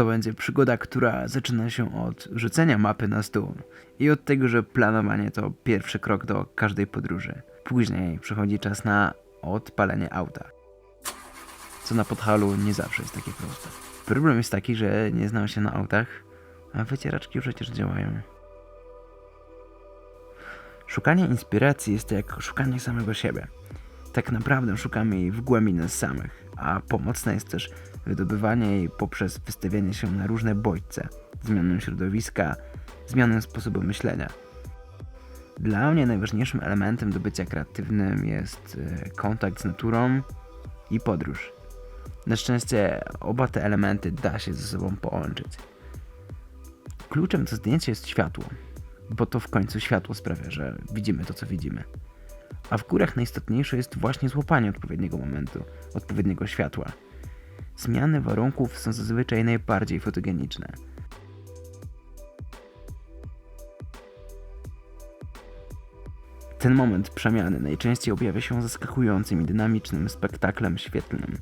To będzie przygoda, która zaczyna się od rzucenia mapy na stół i od tego, że planowanie to pierwszy krok do każdej podróży. Później przychodzi czas na odpalenie auta. Co na podhalu nie zawsze jest takie proste. Problem jest taki, że nie znam się na autach, a wycieraczki przecież działają. Szukanie inspiracji jest jak szukanie samego siebie. Tak naprawdę szukamy jej w głębi nas samych, a pomocne jest też wydobywanie jej poprzez wystawianie się na różne bodźce, zmianę środowiska, zmianę sposobu myślenia. Dla mnie najważniejszym elementem do bycia kreatywnym jest e, kontakt z naturą i podróż. Na szczęście oba te elementy da się ze sobą połączyć. Kluczem do zdjęcia jest światło, bo to w końcu światło sprawia, że widzimy to, co widzimy. A w górach najistotniejsze jest właśnie złapanie odpowiedniego momentu, odpowiedniego światła. Zmiany warunków są zazwyczaj najbardziej fotogeniczne. Ten moment przemiany najczęściej objawia się zaskakującym i dynamicznym spektaklem świetlnym.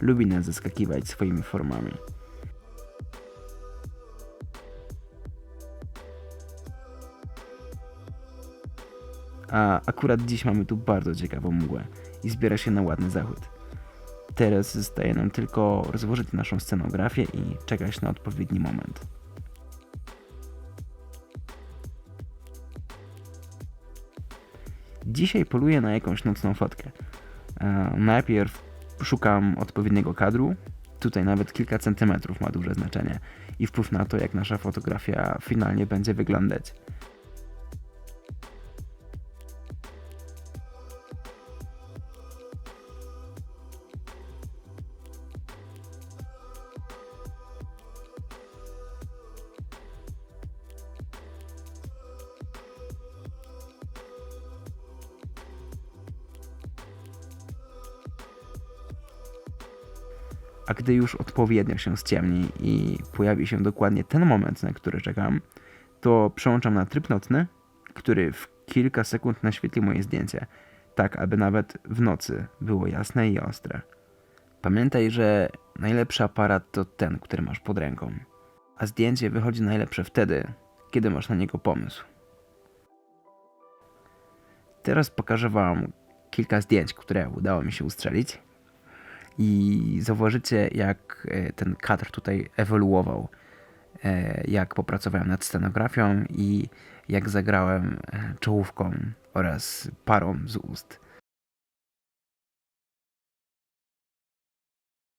Lubi nas zaskakiwać swoimi formami. A akurat dziś mamy tu bardzo ciekawą mgłę i zbiera się na ładny zachód. Teraz zostaje nam tylko rozłożyć naszą scenografię i czekać na odpowiedni moment. Dzisiaj poluję na jakąś nocną fotkę. E, najpierw szukam odpowiedniego kadru. Tutaj nawet kilka centymetrów ma duże znaczenie i wpływ na to, jak nasza fotografia finalnie będzie wyglądać. A gdy już odpowiednio się ściemni i pojawi się dokładnie ten moment, na który czekam, to przełączam na tryb nocny, który w kilka sekund naświetli moje zdjęcie, tak aby nawet w nocy było jasne i ostre. Pamiętaj, że najlepszy aparat to ten, który masz pod ręką, a zdjęcie wychodzi najlepsze wtedy, kiedy masz na niego pomysł. Teraz pokażę Wam kilka zdjęć, które udało mi się ustrzelić i zauważycie, jak e, ten kadr tutaj ewoluował. E, Jak popracowałem nad scenografią i jak zagrałem e, czołówką oraz parą z ust.